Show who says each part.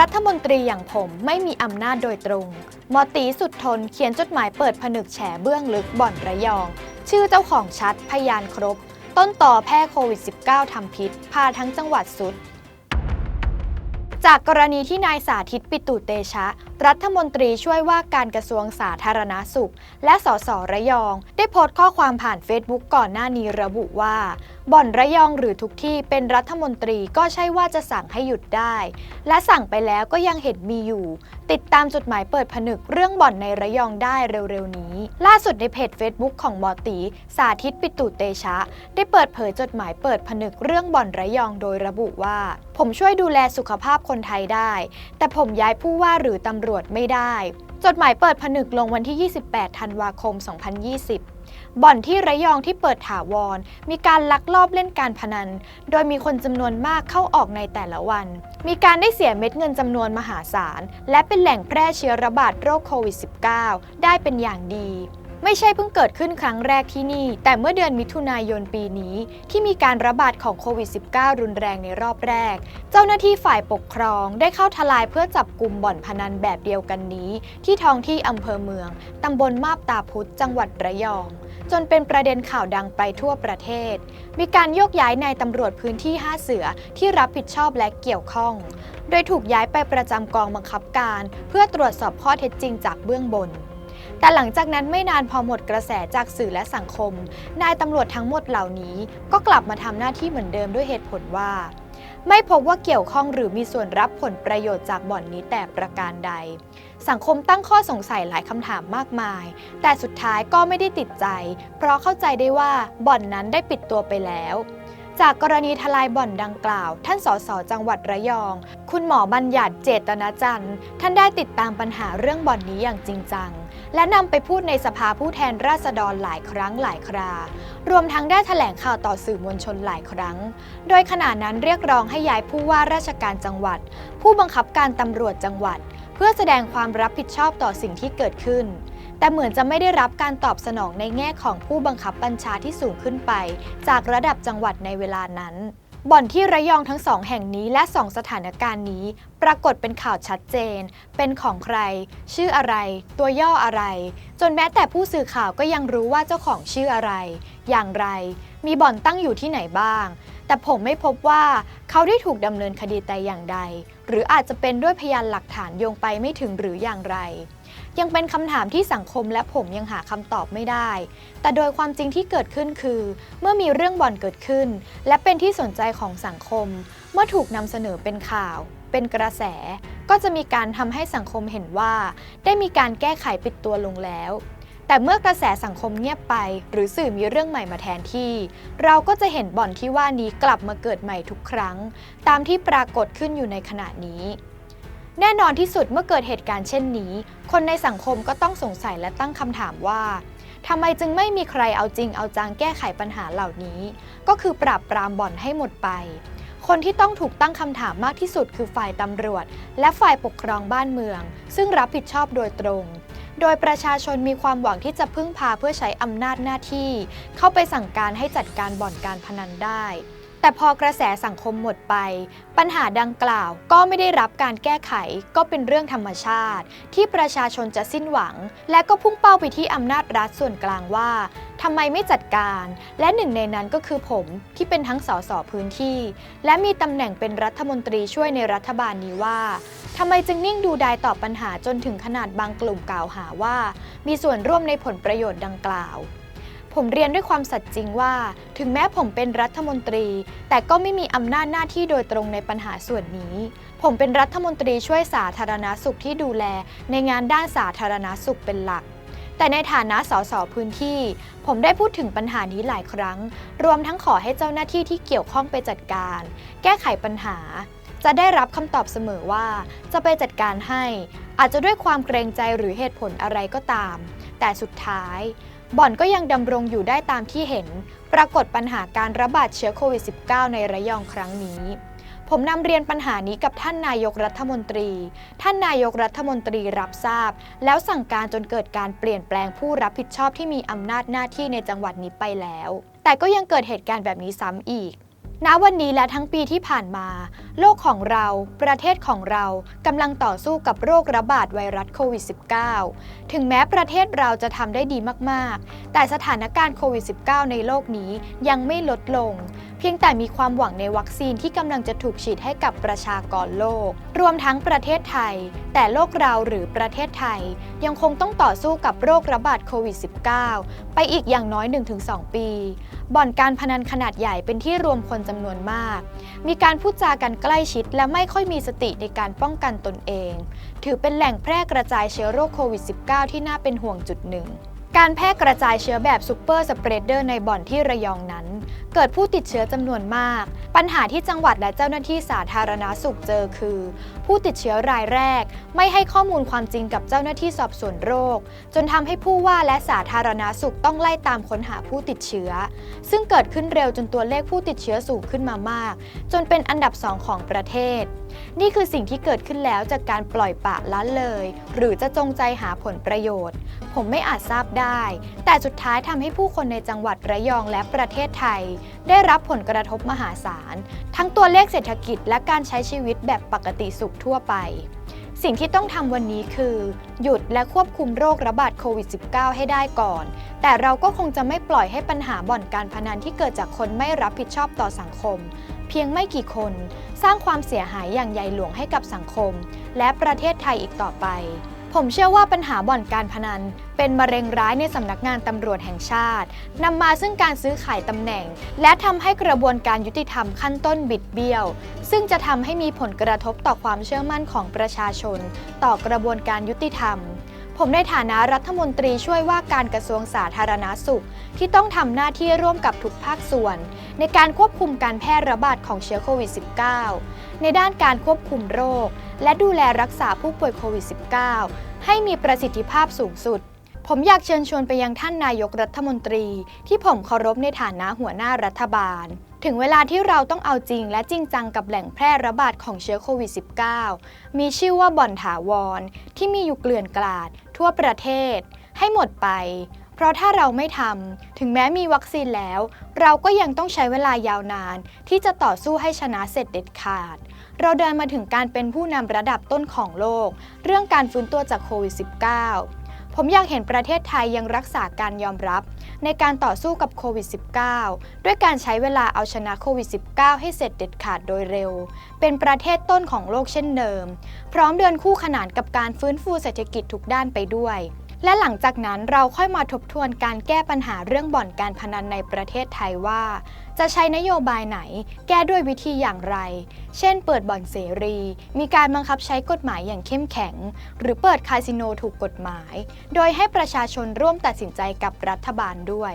Speaker 1: รัฐมนตรีอย่างผมไม่มีอำนาจโดยตรง หมอตีสุดทนเขียนจดหมายเปิดผนึกแฉเบื้องลึกบ่อนระยอง ชื่อเจ้าของชัด พยานครบ ต้นต่อแพร่โควิด -19 ทำพิษ พาทั้งจังหวัดสุด จากกรณีที่นายสาธิตปิตุเตชะ รัฐมนตรีช่วยว่าการกระทรวงสาธารณาสุข และสสระยอง ได้โพสต์ข้อความผ่านเฟซบุ๊กก่อนหน้านี้ระบุว่า บ่อนระยองหรือทุกที่เป็นรัฐมนตรีก็ใช่ว่าจะสั่งให้หยุดได้ และสั่งไปแล้วก็ยังเห็นมีอยู่ ติดตามจดหมายเปิดผนึกเรื่องบ่อนในระยองได้เร็วๆนี้ ล่าสุดในเพจ Facebook ของหมอตี สาธิตปิตุเตชะ ได้เปิดเผยจดหมายเปิดผนึกเรื่องบ่อนระยองโดยระบุว่า ผมช่วยดูแลสุขภาพคนไทยได้ แต่ผมย้ายผู้ว่าหรือตำรวจไม่ได้ จดหมายเปิดผนึกลงวันที่ 28 ธันวาคม 2020 บ่อนที่ระยองที่เปิดถาวร มีการลักลอบเล่นการพนัน โดยมีคนจำนวนมากเข้าออกในแต่ละวัน มีการได้เสียเม็ดเงินจำนวนมหาศาล และเป็นแหล่งแพร่เชื้อระบาดโรคโควิด -19 ได้เป็นอย่างดีไม่ใช่เพิ่งเกิดขึ้นครั้งแรกที่นี่ แต่เมื่อเดือนมิถุนายนปีนี้ ที่มีการระบาดของโควิด -19 รุนแรงในรอบแรก เจ้าหน้าที่ฝ่ายปกครองได้เข้าทลายเพื่อจับกลุ่มบ่อนพนันแบบเดียวกันนี้ ที่ท้องที่อำเภอเมือง ตำบลมาบตาพุธจังหวัดระยอง จนเป็นประเด็นข่าวดังไปทั่วประเทศ มีการโยกย้ายนายตำรวจพื้นที่ 5 เสือที่รับผิดชอบและเกี่ยวข้อง โดยถูกย้ายไปประจำกองบังคับการ เพื่อตรวจสอบข้อเท็จจริงจากเบื้องบนแต่หลังจากนั้นไม่นานพอหมดกระแสจากสื่อและสังคม นายตำรวจทั้งหมดเหล่านี้ก็กลับมาทำหน้าที่เหมือนเดิมด้วยเหตุผลว่า ไม่พบว่าเกี่ยวข้องหรือมีส่วนรับผลประโยชน์จากบ่อนนี้แต่ประการใด สังคมตั้งข้อสงสัยหลายคำถามมากมาย แต่สุดท้ายก็ไม่ได้ติดใจ เพราะเข้าใจได้ว่าบ่อนนั้นได้ปิดตัวไปแล้ว จากกรณีทลายบ่อนดังกล่าว ท่านสสจังหวัดระยอง คุณหมอบัญญัติเจตนาจันทร์ ท่านได้ติดตามปัญหาเรื่องบ่อนนี้อย่างจริงจัง และนำไปพูดในสภาผู้แทนราษฎรหลายครั้งหลายครา รวมทั้งได้แถลงข่าวต่อสื่อมวลชนหลายครั้ง โดยขณะนั้นเรียกร้องให้ย้ายผู้ว่าราชการจังหวัด ผู้บังคับการตำรวจจังหวัด พื่อแสดงความรับผิดชอบต่อสิ่งที่เกิดขึ้น แต่เหมือนจะไม่ได้รับการตอบสนองในแง่ของผู้บังคับบัญชาที่สูงขึ้นไป จากระดับจังหวัดในเวลานั้น บ่อนที่ระยองทั้งสองแห่งนี้และสองสถานการณ์นี้ ปรากฏเป็นข่าวชัดเจน เป็นของใคร ชื่ออะไร ตัวย่ออะไร จนแม้แต่ผู้สื่อข่าวก็ยังรู้ว่าเจ้าของชื่ออะไร อย่างไร มีบ่อนตั้งอยู่ที่ไหนบ้าง แต่ผมไม่พบว่าเขาได้ถูกดำเนินคดีแต่อย่างใด หรืออาจจะเป็นด้วยพยานหลักฐานโยงไปไม่ถึงหรืออย่างไร ยังเป็นคำถามที่สังคมและผมยังหาคำตอบไม่ได้ แต่โดยความจริงที่เกิดขึ้นคือ เมื่อมีเรื่องบ่อนเกิดขึ้น และเป็นที่สนใจของสังคม เมื่อถูกนำเสนอเป็นข่าว เป็นกระแส ก็จะมีการทำให้สังคมเห็นว่า ได้มีการแก้ไขปิดตัวลงแล้ว แต่เมื่อกระแสสังคมเงียบไป หรือสื่อมีเรื่องใหม่มาแทนที่ เราก็จะเห็นบ่อนที่ว่านี้กลับมาเกิดใหม่ทุกครั้ง ตามที่ปรากฏขึ้นอยู่ในขณะนี้ แน่นอนที่สุดเมื่อเกิดเหตุการณ์เช่นนี้ คนในสังคมก็ต้องสงสัยและตั้งคำถามว่าทำไมจึงไม่มีใครเอาจริงเอาจังแก้ไขปัญหาเหล่านี้ ก็คือปราบปรามบ่อนให้หมดไป คนที่ต้องถูกตั้งคำถามมากที่สุดคือฝ่ายตำรวจ และฝ่ายปกครองบ้านเมือง ซึ่งรับผิดชอบโดยตรง โดยประชาชนมีความหวังที่จะพึ่งพาเพื่อใช้อำนาจหน้าที่ เข้าไปสั่งการให้จัดการบ่อนการพนันได้ แต่พอกระแสสังคมหมดไป ปัญหาดังกล่าวก็ไม่ได้รับการแก้ไขก็เป็นเรื่องธรรมชาติ ที่ประชาชนจะสิ้นหวัง และก็พุ่งเป้าไปที่อำนาจรัฐส่วนกลางว่าทำไมไม่จัดการ และหนึ่งในนั้นก็คือผมที่เป็นทั้งสสพื้นที่ และมีตำแหน่งเป็นรัฐมนตรีช่วยในรัฐบาลนี้ว่าทำไมจึงนิ่งดูดายต่อปัญหาจนถึงขนาดบางกลุ่มกล่าวหาว่า มีส่วนร่วมในผลประโยชน์ดังกล่าว ผมเรียนด้วยความสัตย์จริงว่า ถึงแม้ผมเป็นรัฐมนตรี แต่ก็ไม่มีอำนาจหน้าที่โดยตรงในปัญหาส่วนนี้ ผมเป็นรัฐมนตรีช่วยสาธารณาสุขที่ดูแล ในงานด้านสาธารณาสุขเป็นหลัก แต่ในฐานะสสพื้นที่ ผมได้พูดถึงปัญหานี้หลายครั้ง รวมทั้งขอให้เจ้าหน้าที่ที่เกี่ยวข้องไปจัดการ แก้ไขปัญหา จะได้รับคำตอบเสมอว่า จะไปจัดการให้ อาจจะด้วยความเกรงใจหรือเหตุผลอะไรก็ตาม แต่สุดท้าย บ่อนก็ยังดำรงอยู่ได้ตามที่เห็น ปรากฏปัญหาการระบาดเชื้อโควิด -19 ในระยองครั้งนี้ ผมนำเรียนปัญหานี้กับท่านนายกรัฐมนตรี ท่านนายกรัฐมนตรีรับทราบ แล้วสั่งการจนเกิดการเปลี่ยนแปลงผู้รับผิดชอบที่มีอำนาจหน้าที่ในจังหวัดนี้ไปแล้ว แต่ก็ยังเกิดเหตุการณ์แบบนี้ซ้ำอีก ณวันนี้และทั้งปีที่ผ่านมา โลกของเรา ประเทศของเรากำลังต่อสู้กับโรคระบาดไวรัสโควิด -19 ถึงแม้ประเทศเราจะทำได้ดีมาก ๆ แต่สถานการณ์โควิด -19 ในโลกนี้ยังไม่ลดลง พียงแต่มีความหวังในวัคซีนที่กำลังจะถูกฉีดให้กับประชากรโลก รวมทั้งประเทศไทย แต่โลกเราหรือประเทศไทย ยังคงต้องต่อสู้กับโรคระบาดโควิด -19 ไปอีกอย่างน้อย 1-2 ปี บ่อนการพนันขนาดใหญ่เป็นที่รวมคนจำนวนมาก มีการพูดจากันใกล้ชิดและไม่ค่อยมีสติในการป้องกันตนเอง ถือเป็นแหล่งแพร่กระจายเชื้อโรคโควิด -19 ที่น่าเป็นห่วงจุดหนึ่งการแพร่กระจายเชื้อแบบซูเปอร์สเปรดเดอร์ในบ่อนที่ระยองนั้น เกิดผู้ติดเชื้อจำนวนมาก ปัญหาที่จังหวัดและเจ้าหน้าที่สาธารณาสุขเจอคือ ผู้ติดเชื้อรายแรก ไม่ให้ข้อมูลความจริงกับเจ้าหน้าที่สอบสวนโรค จนทำให้ผู้ว่าและสาธารณาสุขต้องไล่ตามค้นหาผู้ติดเชื้อ ซึ่งเกิดขึ้นเร็วจนตัวเลขผู้ติดเชื้อสูงขึ้นมามาก จนเป็นอันดับสองของประเทศ นี่คือสิ่งที่เกิดขึ้นแล้วจากการปล่อยปละละเลย หรือจะจงใจหาผลประโยชน์ ผมไม่อาจทราบได้ แต่สุดท้ายทำให้ผู้คนในจังหวัดระยองและประเทศไทย ได้รับผลกระทบมหาศาล ทั้งตัวเลขเศรษฐกิจและการใช้ชีวิตแบบปกติสุขทั่วไป สิ่งที่ต้องทำวันนี้คือ หยุดและควบคุมโรคระบาดโควิด -19 ให้ได้ก่อน แต่เราก็คงจะไม่ปล่อยให้ปัญหาบ่อนการพนันที่เกิดจากคนไม่รับผิดชอบต่อสังคม เพียงไม่กี่คน สร้างความเสียหายอย่างใหญ่หลวงให้กับสังคม และประเทศไทยอีกต่อไป ผมเชื่อว่าปัญหาบ่อนการพนัน เป็นมะเร็งร้ายในสำนักงานตำรวจแห่งชาตินำมาซึ่งการซื้อขายตำแหน่ง และทำให้กระบวนการยุติธรรมขั้นต้นบิดเบี้ยว ซึ่งจะทำให้มีผลกระทบต่อความเชื่อมั่นของประชาชน ต่อกระบวนการยุติธรรม ผมในฐานะรัฐมนตรีช่วยว่าการกระทรวงสาธารณาสุข ที่ต้องทำหน้าที่ร่วมกับทุกภาคส่วน ในการควบคุมการแพร่ระบาดของเชื้อโควิด -19 ในด้านการควบคุมโรค และดูแลรักษาผู้ป่วยโควิด -19 ให้มีประสิทธิภาพสูงสุด ผมอยากเชิญชวนไปยังท่านนายกรัฐมนตรี ที่ผมเคารพในฐานะหัวหน้ารัฐบาล ถึงเวลาที่เราต้องเอาจริงและจริงจังกับแหล่งแพร่ระบาดของเชื้อโควิด -19 มีชื่อว่าบ่อนถาวร ที่มีอยู่เกลื่อนกลาด ทั่วประเทศ ให้หมดไป เพราะถ้าเราไม่ทำถึงแม้มีวัคซีนแล้ว เราก็ยังต้องใช้เวลายาวนาน ที่จะต่อสู้ให้ชนะเสร็จเด็ดขาด เราเดินมาถึงการเป็นผู้นำระดับต้นของโลก เรื่องการฟื้นตัวจากโควิด -19 ผมอยากเห็นประเทศไทยยังรักษาการยอมรับ ในการต่อสู้กับโควิด -19 ด้วยการใช้เวลาเอาชนะโควิด -19 ให้เสร็จเด็ดขาดโดยเร็ว เป็นประเทศต้นของโลกเช่นเดิม พร้อมเดินคู่ขนานกับการฟื้นฟูเศรษฐกิจทุกด้านไปด้วย และหลังจากนั้นเราค่อยมาทบทวนการแก้ปัญหาเรื่องบ่อนการพนันในประเทศไทยว่า จะใช้นโยบายไหน แก้ด้วยวิธีอย่างไร เช่น เปิดบ่อนเสรี มีการบังคับใช้กฎหมายอย่างเข้มแข็ง หรือเปิดคาสิโนถูกกฎหมาย โดยให้ประชาชนร่วมตัดสินใจกับรัฐบาลด้วย